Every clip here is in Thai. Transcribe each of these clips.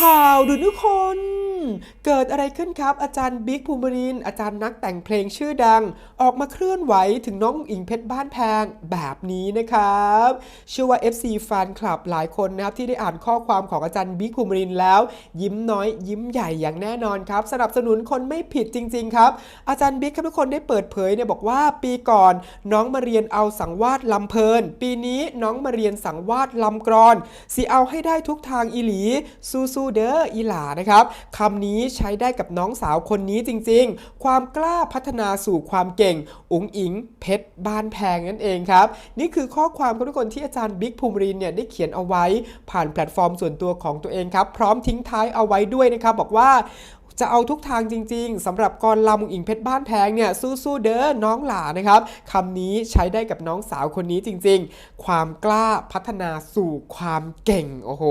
ข่าวดูทุกคน เกิดอะไรขึ้นครับ อาจารย์บิ๊กภูมิริน อาจารย์นักแต่งเพลงชื่อดัง ออกมาเคลื่อนไหวถึงน้องอิงเพชรบ้านแพงแบบนี้นะครับ เชื่อว่า FC แฟนคลับหลายคนนะครับที่ได้อ่านข้อความของอาจารย์บิ๊กภูมิรินแล้ว ยิ้มน้อยยิ้มใหญ่อย่างแน่นอนครับสนับสนุนคนไม่ผิดจริง ๆ ครับ อาจารย์บิ๊กครับทุกคนได้เปิดเผยเนี่ยบอกว่าปีก่อนน้องมาเรียนเอาสังวาดลำเพลิน ปีนี้น้องมาเรียนสังวาดลำกรอนสิเอาให้ได้ทุกทางอีหลีสู้ๆเด้ออีหลานะครับคำนี้ใช้ได้กับน้องสาวคนนี้จริงๆ ความกล้าพัฒนาสู่ความเก่ง อุ๋งอิงเพชรบ้านแพงนั่นเองครับ นี่คือข้อความของทุกคนที่อาจารย์บิ๊กภูมิรินเนี่ยได้เขียนเอาไว้ ผ่านแพลตฟอร์มส่วนตัวของตัวเองครับ พร้อมทิ้งท้ายเอาไว้ด้วยนะครับ บอกว่า จะเอาทุกทางจริง ๆสำหรับกรลำอุงอิงเพชรบ้านแพงเนี่ยสู้ๆเด้อน้องหลานะครับคำนี้ใช้ได้กับน้องสาวคนนี้จริง ๆ ความกล้าพัฒนาสู่ความเก่งโอ้โห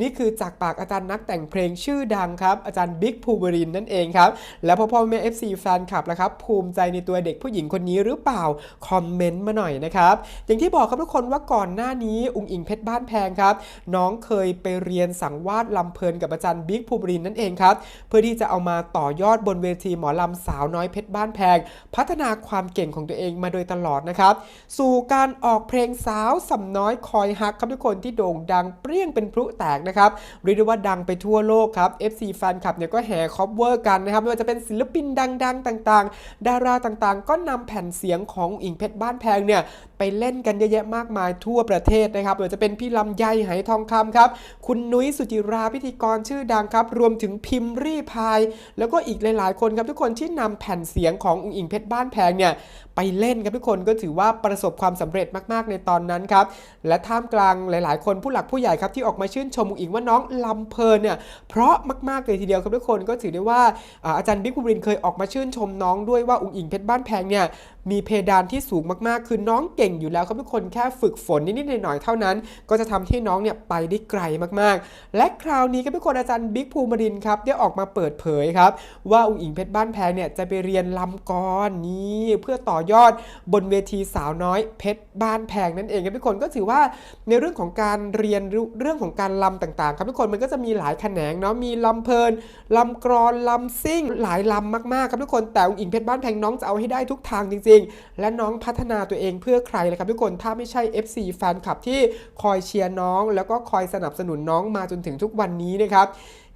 นี่คือจากปากอาจารย์นักแต่งเพลงชื่อดังครับ อาจารย์บิ๊กภูบรินนั่นเองครับ แล้วพ่อพ่อแม่ FC แฟนคลับละครับ ภูมิใจในตัวเด็กผู้หญิงคนนี้หรือเปล่า คอมเมนต์มาหน่อยนะครับ อย่างที่บอกครับทุกคนว่าก่อนหน้านี้อุงอิงเพชรบ้านแพงครับ น้องเคยไปเรียนสังวาดลำเพลินกับอาจารย์บิ๊กภูบรินนั่นเองครับเพื่อที่จะเอามาต่อยอดบนเวทีหมอลำสาวน้อยเพชรบ้านแพง พัฒนาความเก่งของตัวเองมาโดยตลอดนะครับ สู่การออกเพลงสาวสำน้อยคอยฮักครับทุกคนที่โด่งดังเปรี้ยงเป็นพลุแตกนะครับเรียกได้ว่าดังไปทั่วโลกครับ FC แฟนคลับเนี่ยก็แห่คอปเวอร์กันนะครับไม่ว่าจะเป็นศิลปินดัง ๆ ต่างๆ ดาราต่างๆ ก็นำแผ่นเสียงของอิงเพชรบ้านแพงเนี่ยไปเล่นกันเยอะแยะมากมายทั่วประเทศนะครับไม่ว่าจะเป็นพี่ลำไยไหทองคำครับ คุณนุ้ยสุจิราพิธีกรชื่อดังครับ รวมถึงพิมรีพาย แล้วก็อีกหลาย ๆ คนครับทุกคนที่นำแผ่นเสียงของอุ๋งอิงเพชรบ้านแพงเนี่ยไปเล่นครับทุกคนก็ถือว่าประสบความสำเร็จมาก ๆ ในตอนนั้นครับ และท่ามกลางหลาย ๆ คนผู้หลักผู้ใหญ่ครับที่ออกมาชื่นชมอุ๋งอิงว่าน้องลำเพลินเนี่ยเพราะมาก ๆ เลยทีเดียวครับทุกคนก็ถือได้ว่าอาจารย์บิ๊กบุรินทร์เคยออกมาชื่นชมน้องด้วยว่าอุ๋งอิงเพชรบ้านแพงเนี่ย มีเพดานที่สูงมากๆ คือน้องเก่งอยู่แล้วครับทุกคนแค่ฝึกฝนนิดๆหน่อยๆเท่านั้น ก็จะทำให้น้องเนี่ยไปได้ไกลมากๆ และคราวนี้ครับทุกคนอาจารย์บิ๊กภูมิรินครับได้ออกมาเปิดเผยครับ ว่าอุ๋งอิงเพชรบ้านแพงเนี่ยจะไปเรียนลำกรนนี่เพื่อต่อยอดบนเวทีสาวน้อยเพชรบ้านแพงนั่นเองครับทุกคนก็ถือว่าในเรื่องของการเรียนเรื่องของการลำต่างๆ ครับทุกคนมันก็จะมีหลายแขนงเนาะมีลำเพลินลำกรอนลำซิ่งหลายลำมากๆ ครับทุกคนแต่อุ๋งอิงเพชรบ้านแพงน้องจะเอาให้ได้ทุกทางจริงๆและน้องพัฒนาตัวเองเพื่อใครเลยครับทุกคนถ้าไม่ใช่ FC แฟนคลับที่คอยเชียร์น้อง แล้วก็คอยสนับสนุนน้องมาจนถึงทุกวันนี้นะครับ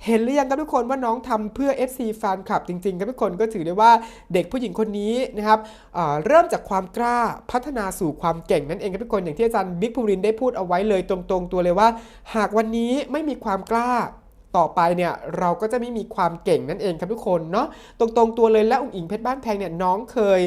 เห็นหรือยังครับทุกคนว่าน้องทำเพื่อ FC แฟนคลับจริงๆครับทุกคนก็ถือได้ว่าเด็กผู้หญิงคนนี้นะครับอ่าเริ่มจากความกล้าพัฒนาสู่ความเก่งนั่นเองครับทุกคนอย่างที่อาจารย์บิ๊กภูรินได้พูดเอาไว้เลยตรงๆ ตัวเลยว่า หากวันนี้ไม่มีความกล้าต่อไปเนี่ยเราก็จะไม่มีความเก่งนั่นเองครับทุกคนเนาะตรงๆตัวเลยและอุ๋งอิงเพชรบ้านแพงเนี่ยน้องเคย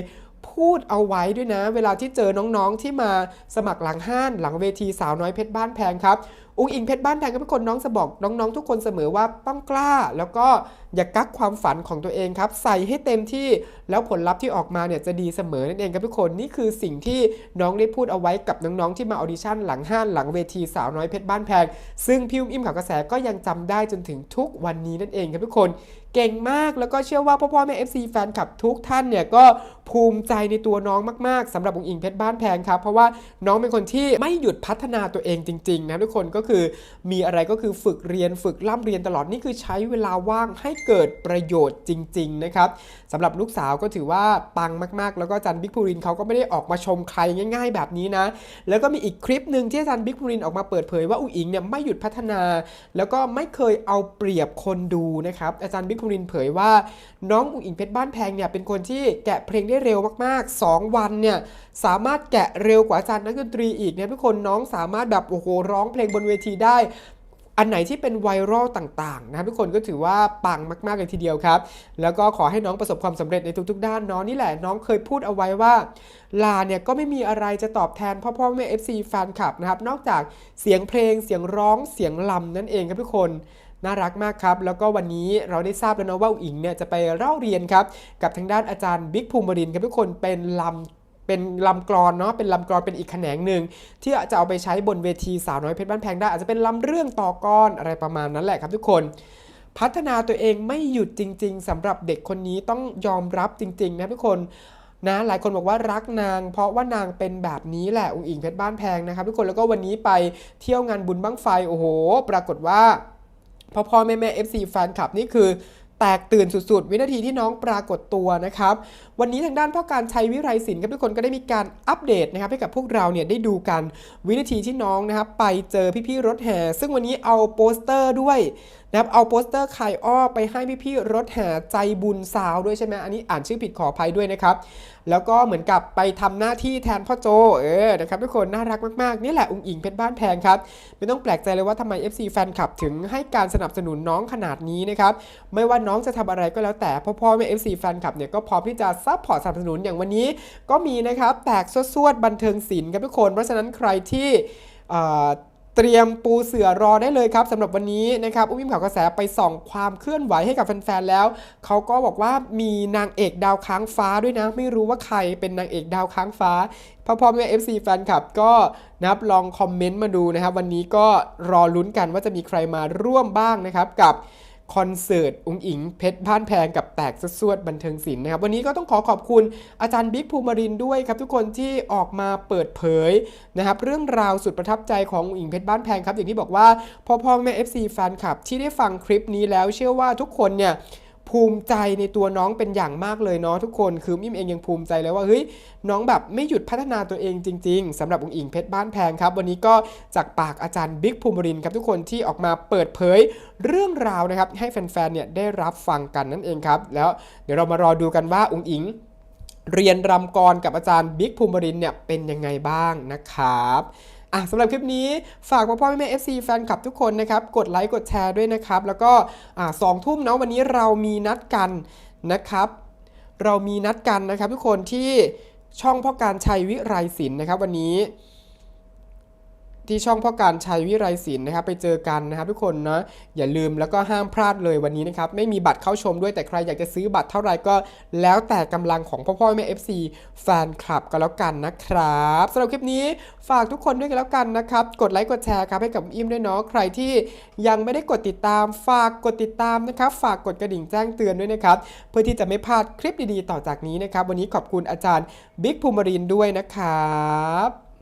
พูดเอาไว้ด้วยนะ เวลาที่เจอน้องๆที่มาสมัครหลังห้านหลังเวทีสาวน้อยเพชรบ้านแพงครับอุ้งอิงเพชรบ้านแพงก็เป็นคนน้องจะบอกน้องๆ ทุกคนเสมอว่าต้องกล้า แล้วก็อย่ากักความฝันของตัวเองครับ ใส่ให้เต็มที่แล้วผลลัพธ์ที่ออกมาเนี่ยจะดีเสมอนั่นเองครับทุกคนนี่คือสิ่งที่น้องได้พูดเอาไว้กับน้องๆที่มาออดิชั่นหลังห้านหลังเวทีสาวน้อยเพชรบ้านแพง ซึ่งพี่อุ้มอิ่มข่าวกระแสก็ยังจำได้จนถึงทุกวันนี้นั่นเองครับทุกคนเก่งมากแล้วก็เชื่อว่าพ่อพ่อแม่ FC แฟนคลับทุกท่านเนี่ยก็ภูมิใจในตัวน้องมากๆสำหรับอุ๋งอิงเพชรบ้านแพงครับ เพราะว่าน้องเป็นคนที่ไม่หยุดพัฒนาตัวเองจริงๆนะทุกคนก็คือมีอะไรก็คือฝึกเรียนฝึกล่ำเรียนตลอดนี่คือใช้เวลาว่างให้เกิดประโยชน์จริง ๆ นะครับสำหรับลูกสาวก็ถือว่าปังมากๆ แล้วก็จันบิ๊กพูรินเขาก็ไม่ได้ออกมาชมใครง่าย ๆ แบบนี้นะ แล้วก็มีอีกคลิปหนึ่งที่จารย์บิ๊กพูรินออกมาเปิดเผยว่าอุ๋งอิงเนี่ยไม่หยุดพัฒนา แล้วก็ไม่เคยเอาเปรียบคนดูนะครับอาจารย์บิ๊กพูรินเผยว่าน้องอุ๋งอิงเพชรบ้านแพงเนี่ยเป็นคนที่แกะเพลงได้เร็วมากๆ 2 วันเนี่ยสามารถแกะเร็วกว่าอาจารย์นักดนตรีอีกเนี่ยทุกคนน้องสามารถแบบโอ้โหร้องเพลงบนเวทีได้อันไหนที่เป็นไวรัลต่างๆนะครับทุกคนก็ถือว่าปังมากๆเลยทีเดียวครับ แล้วก็ขอให้น้องประสบความสำเร็จในทุกๆ ด้านน้องนี่แหละน้องเคยพูดเอาไว้ว่า ลาเนี่ยก็ไม่มีอะไรจะตอบแทนพ่อพ่อแม่ FC แฟนคลับนะครับนอกจากเสียงเพลงเสียงร้องเสียงลำนั่นเองครับทุกคน น่ารักมากครับ แล้วก็วันนี้เราได้ทราบแล้วนะว่าอุ๋งอิงเนี่ยจะไปเล่าเรียนครับกับทางด้านอาจารย์บิ๊กภูมิรินครับทุกคนเป็นลำเป็นลำกรอนเนาะเป็นลำกรอนเป็นอีกแขนงหนึ่งที่จะเอาไปใช้บนเวทีสาวน้อยเพชรบ้านแพงได้อาจจะเป็นลำเรื่องต่อกรอะไรประมาณนั้นแหละครับทุกคนพัฒนาตัวเองไม่หยุดจริง ๆสำหรับเด็กคนนี้ต้องยอมรับจริง ๆ นะทุกคนนะหลายคนบอกว่ารักนาง เพราะว่านางเป็นแบบนี้แหละอุ๋งอิงเพชรบ้านแพงนะครับทุกคนแล้วก็วันนี้ไปเที่ยวงานบุญบั้งไฟโอ้โห ปรากฏว่า พ่อพ่อแม่แม่ FC แฟนคลับนี่คือแตกตื่นสุดๆ วินาทีที่น้องปรากฏตัวนะครับ วันนี้ทางด้านพ่อการชัยวิไรศิลป์ครับทุกคนก็ได้มีการอัปเดตนะครับให้กับพวกเราเนี่ยได้ดูกันวินาทีที่น้องนะครับไปเจอพี่ๆรถแห่ ซึ่งวันนี้เอาโปสเตอร์ด้วย นะครับเอาโปสเตอร์ไข่อ้อไปให้พี่ๆรถแห่ใจบุญสาวด้วยใช่ไหมอันนี้อ่านชื่อผิดขออภัยด้วยนะครับแล้วก็เหมือนกับไปทำหน้าที่แทนพ่อโจเออนะครับทุกคนน่ารักมากๆ นี่แหละองค์อิงเพชรบ้านแพงครับ ไม่ต้องแปลกใจเลยว่าทำไม FC แฟนคลับถึงให้การสนับสนุนน้องขนาดนี้นะครับไม่ว่าน้องจะทำอะไรก็แล้วแต่พ่อพ่อแม่ FC แฟนคลับเนี่ยก็พร้อมที่จะซัพพอร์ตสนับสนุนอย่างวันนี้ ก็มีนะครับแตกสวดๆบันเทิงศิลป์ครับทุกคน เพราะฉะนั้นใครที่ เตรียมปูเสือรอได้เลยครับสำหรับวันนี้นะครับอุ้มิมข่าวกระแสไปส่องความเคลื่อนไหวให้กับแฟนๆแล้ว เขาก็บอกว่ามีนางเอกดาวค้างฟ้าด้วยนะ ไม่รู้ว่าใครเป็นนางเอกดาวค้างฟ้าพ่อพ่อแม่ FC แฟนคลับก็นับลองคอมเมนต์มาดูนะครับ วันนี้ก็รอลุ้นกันว่าจะมีใครมาร่วมบ้างนะครับกับ คอนเสิร์ตอุงอิงเพชรบ้านแพงกับแตกสวดบันเทิงศิลป์นะครับ วันนี้ก็ต้องขอขอบคุณอาจารย์บิ๊กภูมิรินด้วยครับ ทุกคนที่ออกมาเปิดเผยนะครับ เรื่องราวสุดประทับใจของอุงอิงเพชรบ้านแพงครับ อย่างที่บอกว่าพ่อพ่อแม่ FC แฟนคลับที่ได้ฟังคลิปนี้แล้วเชื่อว่าทุกคนเนี่ย ภูมิใจในตัวน้องเป็นอย่างมากเลยเนาะทุกคนคือมิมเองยังภูมิใจเลยว่าเฮ้ยน้องแบบไม่หยุดพัฒนาตัวเองจริง ๆสำหรับอุงอิงเพชรบ้านแพงครับ วันนี้ก็จากปากอาจารย์บิ๊กภูมิรินครับทุกคนที่ออกมาเปิดเผยเรื่องราวนะครับให้แฟนๆเนี่ยได้รับฟังกันนั่นเองครับ แล้วเดี๋ยวเรามารอดูกันว่าอุงอิงเรียนรำกรกับอาจารย์บิ๊กภูมิรินเนี่ยเป็นยังไงบ้างนะครับ อะสำหรับคลิปนี้ฝากพ่อพ่อแม่แม่ FC แฟนคลับทุกคนนะครับ กดไลค์กดแชร์ด้วยนะครับ แล้วก็อ่าสองทุ่มเนาะวันนี้เรามีนัดกันนะครับ เรามีนัดกันนะครับทุกคนที่ช่องพ่อการชัยวิไรศิลป์นะครับ วันนี้ ที่ช่องพ่อการชัยวิไรศิลป์นะครับไปเจอกันนะครับทุกคนนะอย่าลืมแล้วก็ห้ามพลาดเลยวันนี้นะครับไม่มีบัตรเข้าชมด้วยแต่ใครอยากจะซื้อบัตรเท่าไหร่ก็แล้วแต่กำลังของพ่อพ่อแม่ FC แฟนคลับก็แล้วกันนะครับสำหรับคลิปนี้ฝากทุกคนด้วยกันแล้วกันนะครับกดไลค์กดแชร์ครับให้กับอิมด้วยเนาะใครที่ยังไม่ได้กดติดตามฝากกดติดตามนะครับฝากกดกระดิ่งแจ้งเตือนด้วยนะครับเพื่อที่จะไม่พลาดคลิปดีๆ ต่อจากนี้นะครับวันนี้ขอบคุณอาจารย์บิ๊กภูมิรินด้วยนะครับ